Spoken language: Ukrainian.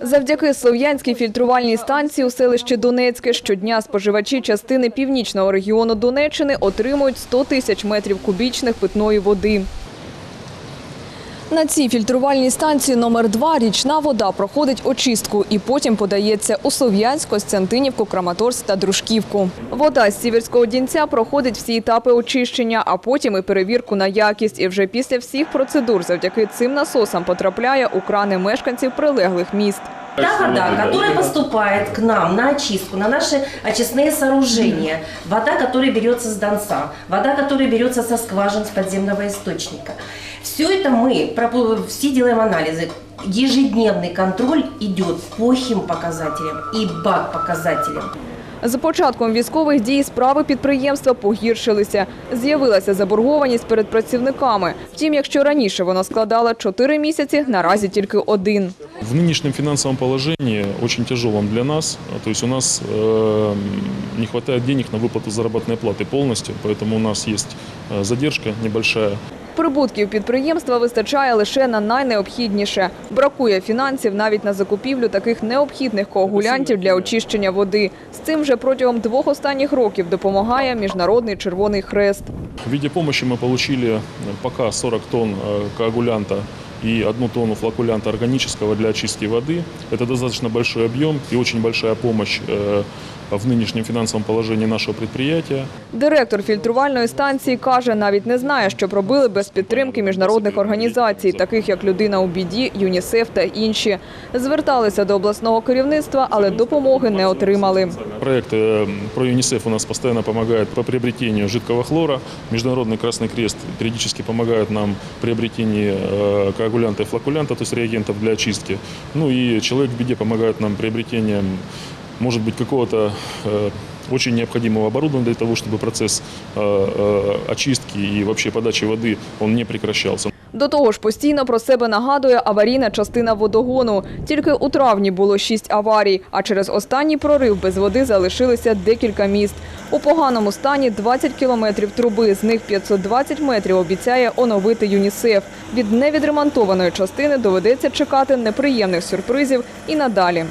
Завдяки слов'янській фільтрувальній станції у селищі Донецьке щодня споживачі частини північного регіону Донеччини отримують 100 тисяч метрів кубічних питної води. На цій фільтрувальній станції номер 2 річна вода проходить очистку і потім подається у Слов'янськ, Костянтинівку, Краматорськ та Дружківку. Вода з Сіверського Дінця проходить всі етапи очищення, а потім і перевірку на якість. І вже після всіх процедур завдяки цим насосам потрапляє у крани мешканців прилеглих міст. Та вода, которая поступает к нам на очистку, на наши очистные сооружения, вода, которая берется с Донца, вода, которая берется со скважин с подземного источника. Все это мы, все делаем анализы. Ежедневный контроль идет по хим показателям и БАК показателям. З початком військових дій справи підприємства погіршилися. З'явилася заборгованість перед працівниками. Втім, якщо раніше вона складала 4 місяці, наразі тільки один. В нынешнем финансовом положении, очень тяжелом для нас, а, то есть у нас э, не хватает денег на выплату заработной платы полностью, поэтому у нас есть э, задержка небольшая. Прибутків підприємства вистачає лише на найнеобхідніше. Бракує фінансів навіть на закупівлю таких необхідних коагулянтів для очищення води. З цим вже протягом двох останніх років допомагає Міжнародний Червоний Хрест. В виде помощи мы получили э, пока 40 тонн э, коагулянта и одну тонну флокулянта органического для очистки воды. Это достаточно большой объем и очень большая помощь э, в нынешнем финансовом положении нашего предприятия. Директор фільтрувальної станції каже, навіть не знає, що б робили без підтримки міжнародних організацій, таких як Людина у біді, ЮНІСЕФ та інші. Зверталися до обласного керівництва, але допомоги не отримали. Проект э, про ЮНИСЕФ у нас постоянно помогает по приобретению жидкого хлора. Международный Красный Крест периодически помогает нам в приобретении э, коагулянта и флокулянта, то есть реагентов для очистки. Ну и человек в беде помогает нам приобретением, может быть, какого-то э, очень необходимого оборудования для того, чтобы процесс э, э, очистки и вообще подачи воды он не прекращался. До того ж, постійно про себе нагадує аварійна частина водогону. Тільки у травні було шість аварій, а через останній прорив без води залишилися декілька міст. У поганому стані 20 кілометрів труби, з них 520 метрів обіцяє оновити ЮНІСЕФ. Від невідремонтованої частини доведеться чекати неприємних сюрпризів і надалі.